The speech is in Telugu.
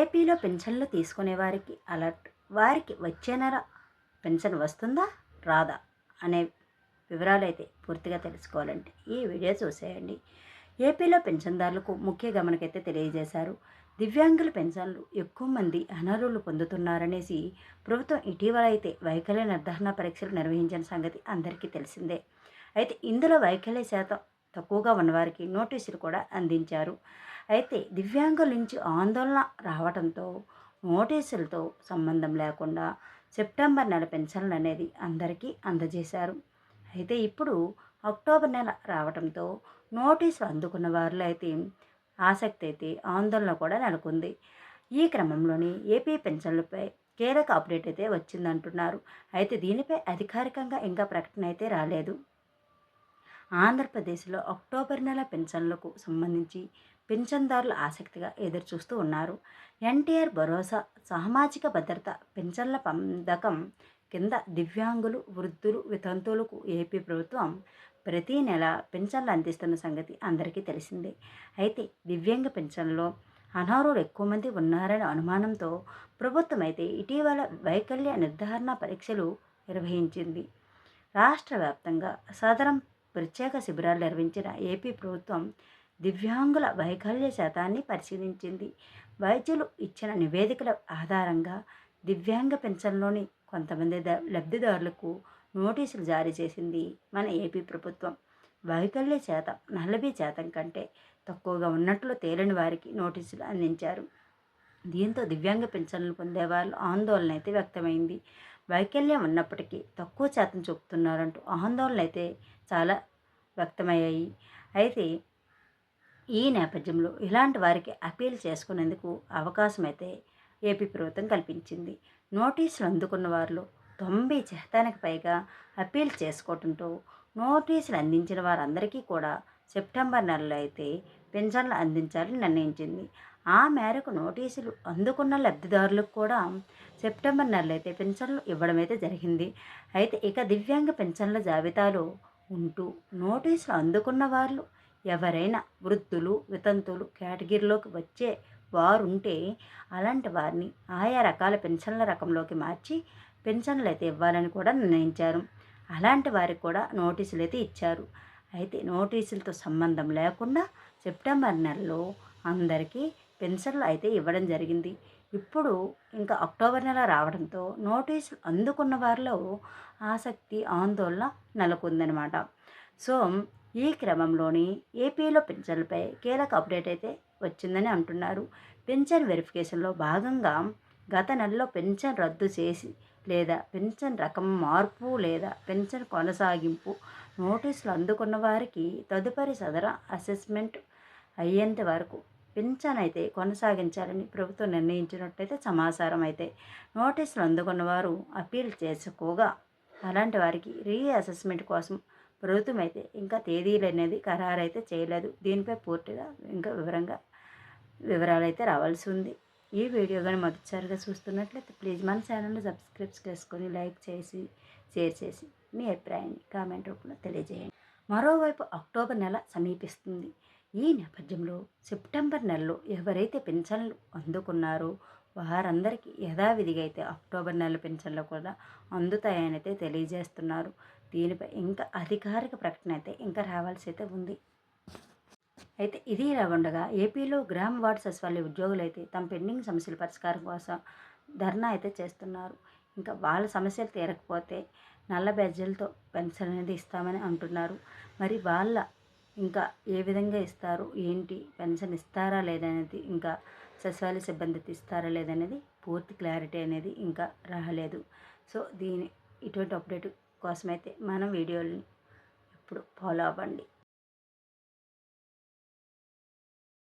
ఏపీలో పెన్షన్లు తీసుకునే వారికి అలర్ట్. వారికి వచ్చే నెల పెన్షన్ వస్తుందా? రాదా? అనే వివరాలు అయితే పూర్తిగా తెలుసుకోవాలంటే ఈ వీడియో చూసేయండి. ఏపీలో పెన్షన్దారులకు ముఖ్య గమనకైతే తెలియజేశారు. దివ్యాంగుల పెన్షన్లు ఎక్కువ మంది అనర్హులు పొందుతున్నారనేసి ప్రభుత్వం ఇటీవల అయితే వైకల్య నిర్ధారణ పరీక్షలు నిర్వహించిన సంగతి అందరికీ తెలిసిందే. అయితే ఇందులో వైకల్య శాతం తక్కువగా ఉన్నవారికి నోటీసులు కూడా అందించారు. అయితే దివ్యాంగుల నుంచి ఆందోళన రావడంతో నోటీసులతో సంబంధం లేకుండా సెప్టెంబర్ నెల పెన్షన్లు అనేది అందరికీ అందజేశారు. అయితే ఇప్పుడు అక్టోబర్ నెల రావడంతో నోటీసులు అందుకున్న వారిలో అయితే ఆసక్తి అయితే ఆందోళన కూడా నెలకొంది. ఈ క్రమంలోని ఏపీ పెన్షన్లపై కీలక అప్డేట్ అయితే వచ్చిందంటున్నారు. అయితే దీనిపై అధికారికంగా ఇంకా ప్రకటన అయితే రాలేదు. ఆంధ్రప్రదేశ్లో అక్టోబర్ నెల పెన్షన్లకు సంబంధించి పెన్షన్దారులు ఆసక్తిగా ఎదురుచూస్తూ ఉన్నారు. ఎన్టీఆర్ భరోసా సామాజిక భద్రత పెన్షన్ల పందకం కింద దివ్యాంగులు వృద్ధులు వితంతువులకు ఏపీ ప్రభుత్వం ప్రతీ నెల పెన్షన్లు అందిస్తున్న సంగతి అందరికీ తెలిసిందే. అయితే దివ్యాంగ పెన్షన్లో అనారులు ఎక్కువ మంది ఉన్నారనే అనుమానంతో ప్రభుత్వం అయితే ఇటీవల వైకల్య నిర్ధారణ పరీక్షలు నిర్వహించింది. రాష్ట్ర వ్యాప్తంగా సదరం ప్రత్యేక శిబిరాలు నిర్వహించిన ఏపీ ప్రభుత్వం దివ్యాంగుల వైకల్య శాతాన్ని పరిశీలించింది. వైద్యులు ఇచ్చిన నివేదికల ఆధారంగా దివ్యాంగ పెన్షన్లోని కొంతమంది లబ్ధిదారులకు నోటీసులు జారీ చేసింది మన ఏపీ ప్రభుత్వం. వైకల్య శాతం నలభై శాతం కంటే తక్కువగా ఉన్నట్లు తేలిన వారికి నోటీసులు అందించారు. దీంతో దివ్యాంగ పెన్షన్లు పొందేవాళ్ళు ఆందోళన అయితే వ్యక్తమైంది. వైకల్యం ఉన్నప్పటికీ తక్కువ శాతం చూపుతున్నారంటూ ఆందోళన అయితే చాలా వ్యక్తమయ్యాయి. అయితే ఈ నేపథ్యంలో ఇలాంటి వారికి అపీల్ చేసుకునేందుకు అవకాశం అయితే ఏపీ ప్రభుత్వం కల్పించింది. నోటీసులు అందుకున్న వారిలో తొంభై శాతానికి పైగా అపీల్ చేసుకోవడంతో నోటీసులు అందించిన వారందరికీ కూడా సెప్టెంబర్ నెలలో అయితే పెన్షన్లు అందించాలని నిర్ణయించింది. ఆ మేరకు నోటీసులు అందుకున్న లబ్ధిదారులకు కూడా సెప్టెంబర్ నెలలో అయితే పెన్షన్లు ఇవ్వడం అయితే జరిగింది. అయితే ఇక దివ్యాంగ పెన్షన్ల జాబితాలో ఉంటూ నోటీసులు అందుకున్న వాళ్ళు ఎవరైనా వృద్ధులు వితంతులు కేటగిరీలోకి వచ్చే వారుంటే అలాంటి వారిని ఆయా రకాల పెన్షన్ల రకంలోకి మార్చి పెన్షన్లు అయితే ఇవ్వాలని కూడా నిర్ణయించారు. అలాంటి వారికి కూడా నోటీసులు అయితే ఇచ్చారు. అయితే నోటీసులతో సంబంధం లేకుండా సెప్టెంబర్ నెలలో అందరికీ పెన్షన్లు అయితే ఇవ్వడం జరిగింది. ఇప్పుడు ఇంకా అక్టోబర్ నెల రావడంతో నోటీసులు అందుకున్న వారిలో ఆసక్తి ఆందోళన నెలకొందనమాట సో ఈ క్రమంలోని ఏపీలో పెన్షన్లపై కీలక అప్డేట్ అయితే వచ్చిందని అంటున్నారు. పెన్షన్ వెరిఫికేషన్లో భాగంగా గత నెలలో పెన్షన్ రద్దు చేసి లేదా పెన్షన్ రకం మార్పు లేదా పెన్షన్ కొనసాగింపు నోటీసులు అందుకున్న వారికి తదుపరి సదర అసెస్మెంట్ అయ్యేంత వరకు పింఛన్ అయితే కొనసాగించాలని ప్రభుత్వం నిర్ణయించినట్టయితే సమాచారం అయితే నోటీసులు అందుకున్న వారు అప్పీల్ చేసుకోగా అలాంటి వారికి రీ అసెస్మెంట్ కోసం ప్రభుత్వం అయితే ఇంకా తేదీలు అనేది ఖరారు అయితే చేయలేదు. దీనిపై పూర్తిగా ఇంకా వివరంగా వివరాలు అయితే రావాల్సి ఉంది. ఈ వీడియో కానీ మొదటిసారిగా చూస్తున్నట్లయితే ప్లీజ్ మన ఛానల్ని సబ్స్క్రైబ్ చేసుకొని లైక్ చేసి షేర్ చేసి మీ అభిప్రాయాన్ని కామెంట్ రూపంలో తెలియజేయండి. మరోవైపు అక్టోబర్ నెల సమీపిస్తుంది. ఈ నేపథ్యంలో సెప్టెంబర్ నెలలో ఎవరైతే పెన్షన్లు అందుకున్నారో వారందరికీ యథావిధిగా అయితే అక్టోబర్ నెల పెన్షన్లు కూడా అందుతాయని అయితే తెలియజేస్తున్నారు. దీనిపై ఇంకా అధికారిక ప్రకటన అయితే ఇంకా రావాల్సి అయితే ఉంది. అయితే ఇది ఇలా ఉండగా ఏపీలో గ్రామ వార్డు సచివాలయ ఉద్యోగులు అయితే తమ పెండింగ్ సమస్యల పరిష్కారం కోసం ధర్నా అయితే చేస్తున్నారు. ఇంకా వాళ్ళ సమస్యలు తీరకపోతే నల్ల బెజ్జలతో పెన్షన్ అనేది ఇస్తామని అంటున్నారు. మరి వాళ్ళ ఇంకా ఏ విధంగా ఇస్తారు? ఏంటి? పెన్షన్ ఇస్తారా లేదనేది ఇంకా సచివాలయ సిబ్బంది ఇస్తారా లేదనేది పూర్తి క్లారిటీ అనేది ఇంకా రాలేదు. సో దీని ఇటువంటి అప్డేట్ కోసమైతే మనం వీడియోని ఇప్పుడు ఫాలో అవ్వండి.